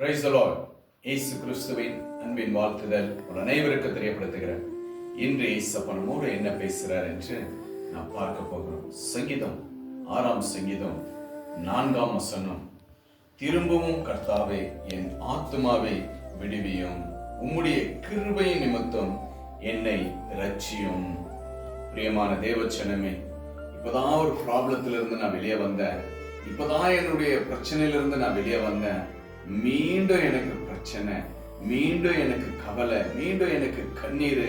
Price இயேசு கிறிஸ்துவின் அன்பின் வாழ்த்துதல் ஒரு அனைவருக்கு தெரியப்படுத்துகிறேன். இன்று இயேசப்பனமோடு என்ன பேசுகிறார் என்று நாம் பார்க்க போகிறோம். சங்கீதம் ஆறாம் சங்கீதம் நான்காம் வசனம். திரும்பவும் கர்த்தாவே என் ஆத்துமாவை விடுவியும். உம்முடைய கிருபையின் நிமித்தம் என்னை ரட்சியும் பிரியமான தேவச்சனமே இப்பதான் ஒரு ப்ராப்ளத்திலிருந்து நான் வெளியே வந்தேன். இப்பதான் என்னுடைய பிரச்சனையிலிருந்து நான் வெளியே வந்தேன். மீண்டும் எனக்கு பிரச்சனை மீண்டும் எனக்கு கவலை மீண்டும் எனக்கு கண்ணீர்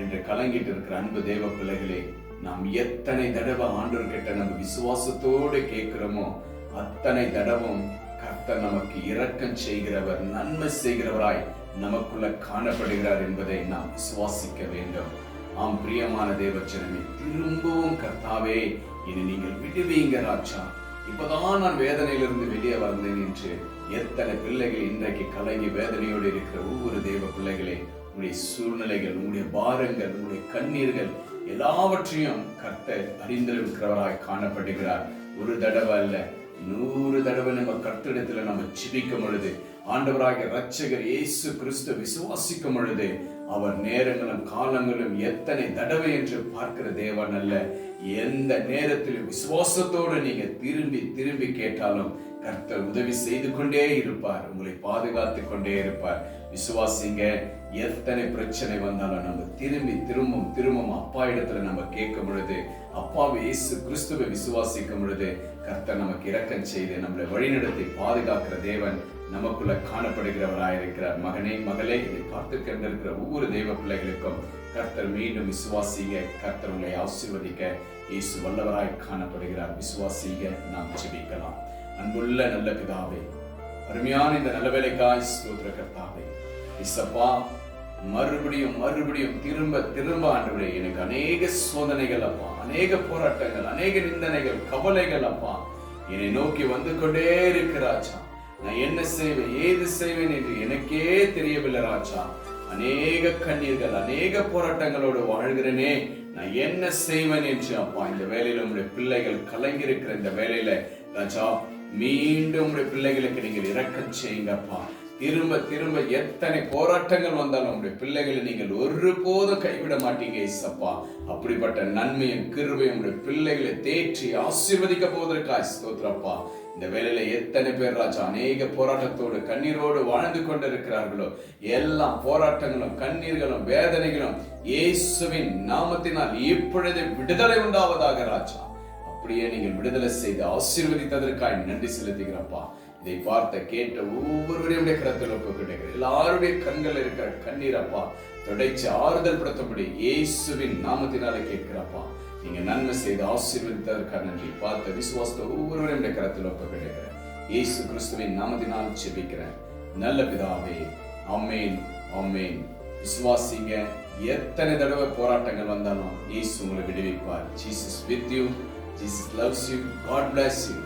என்று கலங்கிட்டு இருக்கிற அன்பு தேவ பிள்ளைகளே நாம் எத்தனை தடவை ஆண்டவர் கிட்ட நம்ம விசுவாசத்தோடு கேட்கிறோமோ அத்தனை தடவும் கர்த்தர் நமக்கு இரக்கம் செய்கிறவர் நன்மை செய்கிறவராய் நமக்குள்ள காணப்படுகிறார் என்பதை நாம் விசுவாசிக்க வேண்டும். ஆம் பிரியமான தேவச்சனமே திரும்பவும் கர்த்தாவே இனி நீங்கள் விடுவீங்க ராஜா. இப்பதான் நான் வேதனையிலிருந்து வெளியே வந்தேன் என்று எத்தனை பிள்ளைகள் இன்றைக்கு கலங்கி வேதனையோடு இருக்கிற ஒவ்வொரு தெய்வ பிள்ளைகளே உங்களுடைய சூழ்நிலைகள் உங்களுடைய பாரங்கள் உங்களுடைய கண்ணீர்கள் எல்லாவற்றையும் கர்த்தர் அறிந்திருக்கிறவராய் காணப்படுகிறார். ஒரு தடவை அல்ல நூறு தடவை நம்ம கட்டிடத்துல நம்ம சிபிக்கும் பொழுது ஆண்டவராகிய ரட்சகர் இயேசு கிறிஸ்து விசுவாசிக்கும் பொழுது அவர் நேரங்களும் காலங்களும் எத்தனை தடவை என்று பார்க்கிற தேவன் அல்ல. எந்த நேரத்திலும் விசுவாசத்தோடு நீங்க திரும்பி திரும்பி கேட்டாலும் கர்த்தர் உதவி செய்து கொண்டே இருப்பார். உங்களை பாதுகாத்து கொண்டே இருப்பார். விசுவாசிங்க எத்தனை பிரச்சனை வந்தாலும் நம்ம திரும்பி திரும்பும் திரும்பும் அப்பா இடத்துல நம்ம கேட்கும் பொழுது அப்பாவை இயேசு கிறிஸ்துவை விசுவாசிக்கும் பொழுது கர்த்தர் நமக்கு இரக்கம் செய்து நம்மளை வழிநடத்தி பாதுகாக்கிற தேவன் நமக்குள்ள காணப்படுகிறவராயிருக்கிறார் மகனே மகளே இதை பார்த்து கண்டிருக்கிற ஒவ்வொரு தெய்வ பிள்ளைகளுக்கும் கர்த்தர் மீண்டும் விசுவாசிங்க கர்த்தர் உங்களை ஆசீர்வதிக்க இயேசு வல்லவராய் காணப்படுகிறார். விசுவாசிங்க நாம் ஜெபிக்கலாம். அன்புள்ள நல்ல பிதாவே அருமையான இந்த நல்ல வேலைக்காய் ஸ்தோத்திர கர்த்தாவே இசப்பா மறுபடியும் மறுபடியும் திரும்ப திரும்ப ஆண்டவரே எனக்கு அநேக சோதனைகள் அப்பா அநேக போராட்டங்கள் அநேக நிந்தனைகள் கவலைகள் அப்பா என்னை நோக்கி வந்து கொண்டே இருக்கிறாச்சா நான் என்ன செய்வேன் ஏது செய்வேன் என்று எனக்கே தெரியவில்லை ராஜா. அநேக கண்ணீர்கள் அநேக போராட்டங்களோடு வாழ்கிறேனே. நான் என்ன செய்வேன் என்று அப்பா இந்த வேலையில உங்களுடைய பிள்ளைகள் கலங்கியிருக்கிற இந்த வேலையில ராஜா மீண்டும் உங்களுடைய பிள்ளைகளுக்கு நீங்கள் இறக்க செய்யுங்கப்பா. திரும்ப திரும்ப எத்தனை போராட்டங்கள் வந்தாலும் உங்களுடைய பிள்ளைகளை நீங்கள் ஒருபோதும் கைவிட மாட்டீங்க இசப்பா அப்படிப்பட்ட நன்மையும் கிருபையும் உங்களுடைய பிள்ளைகளை தேற்றி ஆசீர்வதிக்க போவதற்காக ஸ்தோத்திரப்பா. இந்த வேலையில எத்தனை பேர் ராஜா அநேக போராட்டத்தோடு கண்ணீரோடு வாழ்ந்து கொண்டிருக்கிறார்களோ எல்லா போராட்டங்களும் கண்ணீர்களும் வேதனைகளும் இயேசுவின் நாமத்தினால் இப்பொழுது விடுதலை உண்டாவதாக ராஜா. அப்படியே நீங்கள் விடுதலை செய்து ஆசீர்வதித்ததற்காக நன்றி செலுத்துகிறப்பா. இதை பார்த்த கேட்ட ஒவ்வொருவரையும் கரத்தில் ஒப்புக்கிட்டீர்கள் எல்லாருடைய கண்கள் இருக்கிற கண்ணீரப்பா. தொடைச்சு ஆறுதல் படுத்தபடி இயேசுவின் நாமத்தினாலே கேட்கிறப்பா. நீங்க நன்மை செய்து ஆசீர்வதித்ததற்காக நன்றி பார்த்த விசுவாசத்தை ஒவ்வொருவரையும் கரத்தில் கிடைக்கிறேன் இயேசு கிறிஸ்துவின் நாமத்தினால் செபிக்கிறேன் நல்ல பிதாவே அம்மேன் அம்மேன் விசுவாசிங்க எத்தனை தடவை போராட்டங்கள் வந்தாலும் இயேசு உங்களை விடுவிப்பார். Jesus with you. Jesus loves you God bless you